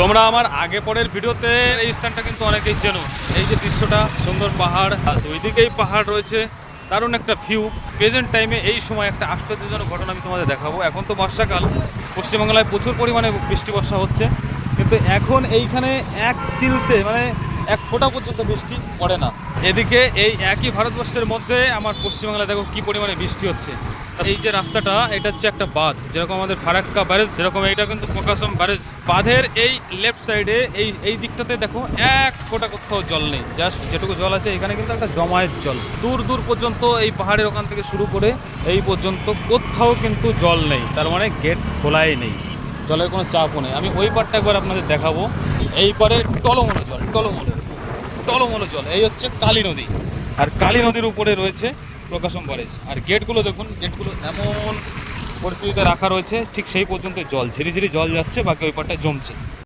তোমরা আমার আগে পরের ভিডিওতে এই স্থানটা কিন্তু অনেকেই চেনো। এই যে দৃশ্যটা, সুন্দর পাহাড় দুই দিকেই পাহাড় রয়েছে। দারুণ একটা ভিউ প্রেজেন্ট টাইমে এই সময় একটা আশ্চর্যজনক ঘটনা আমি তোমাদের দেখাবো। এখন তো বর্ষাকাল। পশ্চিমবাংলায় প্রচুর পরিমাণে বৃষ্টি বর্ষা হচ্ছে। কিন্তু এখন এইখানে এক চিলতে মানে এক ফোঁটা পর্যন্ত বৃষ্টি পড়ে না। এদিকে এই একই ভারতবর্ষের মধ্যে আমার পশ্চিমবাংলায় দেখো কি পরিমাণে বৃষ্টি হচ্ছে। এই যে রাস্তাটা, এটা হচ্ছে একটা বাঁধ। যেরকম আমাদের ফারাক্কা ব্যারেজ যেরকম এইটা কিন্তু প্রকাশম ব্যারেজ। বাঁধের এই লেফট সাইডে এই এই দিকটাতে দেখো এক ফোঁটা কোথাও জল নেই। জাস্ট যেটুকু জল আছে, এখানে কিন্তু একটা জমায়েত জল। দূর দূর পর্যন্ত এই পাহাড়ের ওখান থেকে শুরু করে এই পর্যন্ত কোথাও কিন্তু জল নেই। তার মানে গেট খোলাই নেই। জলের কোনো চাপও নেই। আমি ওই পারটা একবার আপনাদের দেখাবো। এই পারে টলমলো জল, টলমলো। টলমলো জল, এই হচ্ছে কালী নদী। আর কালী নদীর উপরে রয়েছে প্রকাশম ব্যারেজ আর গেটগুলো দেখুন, গেটগুলো এমন পরিস্থিতিতে রাখা রয়েছে, ঠিক সেই পর্যন্ত জল, ঝিরিঝিরি জল যাচ্ছে, বাকি ওই পাটটা জমছে।